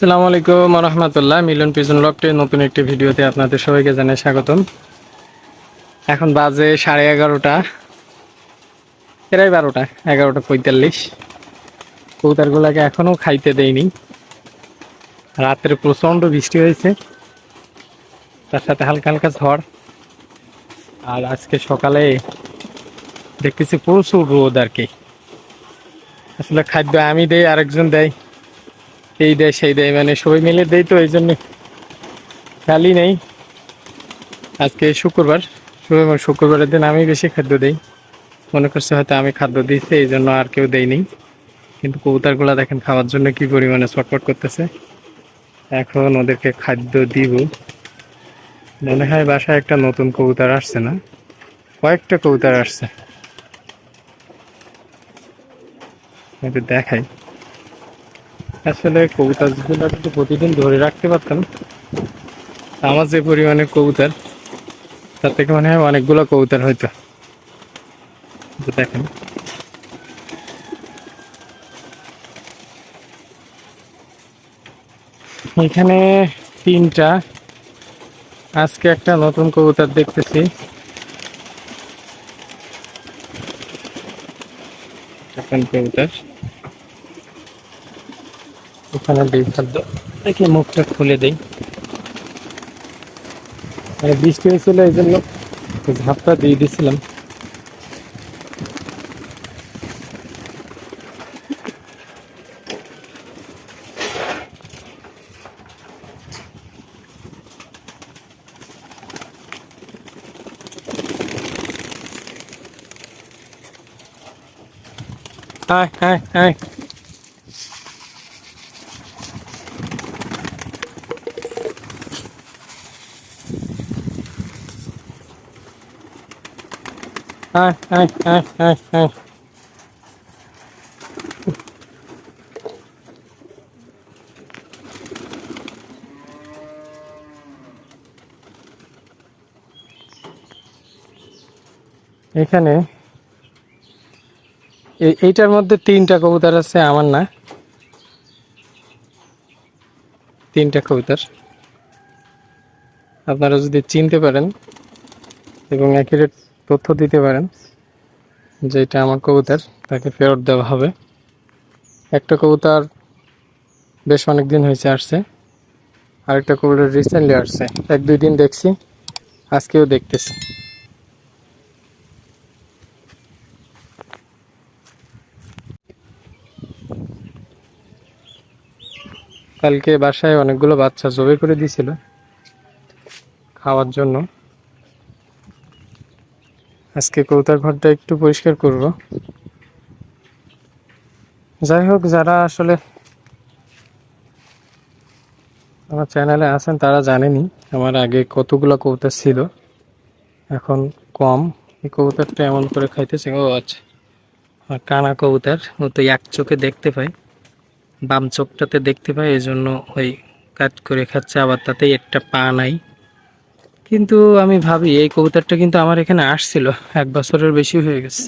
আসসালামু আলাইকুম রহমতুল্লাহ মিলন পিজন লকটে নতুন একটি ভিডিওতে আপনাদের সবাইকে জানাই স্বাগতম। এখন বাজে সাড়ে এগারোটা, প্রায় বারোটা, এগারোটা পঁয়তাল্লিশ। কৌতারগুলাকে এখনও খাইতে দেয়নি রাত্রে প্রচণ্ড বৃষ্টি হয়েছে। তার সাথে হালকা হালকা ঝড়। আর আজকে সকালে দেখতেছি প্রচুর রোদ আর কি। আসলে খাদ্য আমি দেই, আরেকজন দেয়। এই দেয় সেই দেয় মানে সবাই মিলে দেয় তো এই জন্য খালি নেই। আজকে শুক্রবার শুক্রবার শুক্রবারের দিন আমি বেশি খাদ্য দেই। মনে করছে হয়তো আমি খাদ্য দিয়েছি এই জন্য আর কেউ দেয়নি কিন্তু কবুতরগুলো দেখেন খাওয়ার জন্য কি পরিমাণে ছটফট করতেছে। এখন ওদেরকে খাদ্য দিব। মনে হয় বাসায় একটা নতুন কবুতর আসছে না? কয়েকটা কবুতর আসছে। দেখাই। আসলে কবুতরগুলো যদি প্রতিদিন ধরে রাখতে পারতাম, আমার যে পরিমাণে কবুতর, তার থেকে মনে হয় অনেকগুলো কবুতর হয়তো দেখেন। এখানে তিনটা। আজকে একটা নতুন কবুতর দেখতেছি। কবুতর। ওখানে দিই খাদ্য দেখি মুখটা খুলে দেই। মানে বৃষ্টি হয়েছিল এই জন্য ঝাপটা দিয়ে দিয়েছিলাম আয় আয় আয় এখানে এই- এইটার মধ্যে তিনটা কবুতর আছে, আমার না। তিনটা কবুতর। আপনারা যদি চিনতে পারেন এবং অ্যাকুরেট তথ্য দিতে পারেন যে এটা আমার কবুতর, তাকে ফেরত দেওয়া হবে। একটা কবুতর বেশ অনেক দিন হয়েছে আসছে, আরেকটা কবুতর রিসেন্টলি আসছে। এক, দুই দিন দেখছি, আজকেও দেখতেছি। কালকে বাসায় অনেকগুলো বাচ্চা জবে করে দিয়েছিল, খাওয়ার জন্য। আজকে কৌতার ঘরটা একটু পরিষ্কার করব। যাই হোক, যারা আসলে আমার চ্যানেলে আছেন, তারা জানেনি আমার আগে কতগুলো কবুতর ছিল। এখন কম, এই কবুতরটা এমন করে খাইতেছে, ও আচ্ছা। আর কানা কবুতর ও তো এক চোখে দেখতে পাই বাম চোখটাতে দেখতে পাই এই জন্য ওই কাজ করে খাচ্ছে, আবার তাতে একটা পা নাই। কিন্তু আমি ভাবি, এই কবুতরটা কিন্তু আমার এখানে আসছিল, এক বছরের বেশি হয়ে গেছে।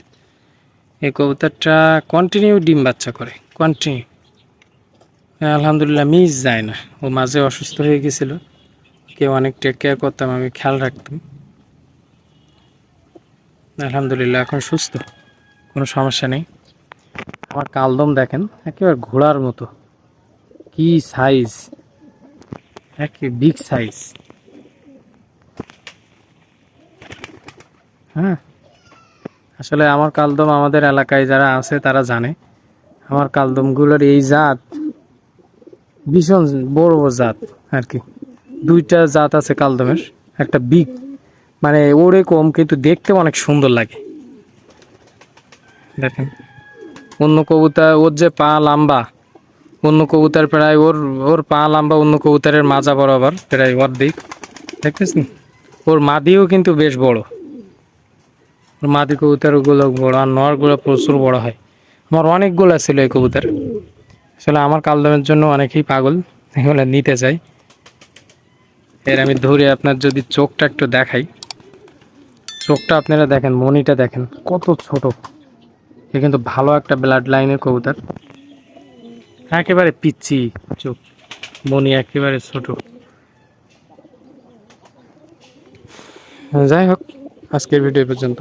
এই কবুতরটা কন্টিনিউ ডিম বাচ্চা করে কন্টিনিউ আলহামদুলিল্লাহ মিস যায় না। ও মাঝে অসুস্থ হয়ে গেছিল। কেউ অনেক টেক কেয়ার করতাম, আমি খেয়াল রাখতাম। আলহামদুলিল্লাহ, এখন সুস্থ। কোনো সমস্যা নেই। আমার কালদম দেখেন, একেবারে ঘোড়ার মতো। কি সাইজ একে বিগ সাইজ হ্যাঁ। আসলে আমার কালদম আমাদের এলাকায় যারা আছে, তারা জানে। আমার কালদমগুলোর এই জাত ভীষণ বড় জাত আর কি। দুইটা জাত আছে কালদমের, একটা বিগ। মানে ওরে কম, কিন্তু দেখতে অনেক সুন্দর লাগে। দেখেন, অন্য কবুতর, ওর যে পা লাম্বা, অন্য কবুতর প্রায় ওর ওর পা লম্বা, অন্য কবুতরের মাজা বরাবর প্রায় অর্ধেক। দেখতেছেন? ওর মাদিও কিন্তু বেশ বড়। ওর মাদি কবুতরগুলো বড় আর নরগুলো প্রচুর বড় হয়। আমার অনেকগুলো ছিল এই কবুতর। আসলে আমার কালদমের জন্য অনেকেই পাগল, এগুলো নিতে চাই। এর আমি ধরে আপনার যদি চোখটা একটু দেখাই। চোখটা আপনারা দেখেন, মনিটা দেখেন, কত ছোট। এ কিন্তু ভালো একটা ব্লাড লাইনের কবুতর। একেবারে পিচ্ছি চোখ, মনি একেবারে ছোট। যাই হোক, আজকের ভিডিও পর্যন্ত।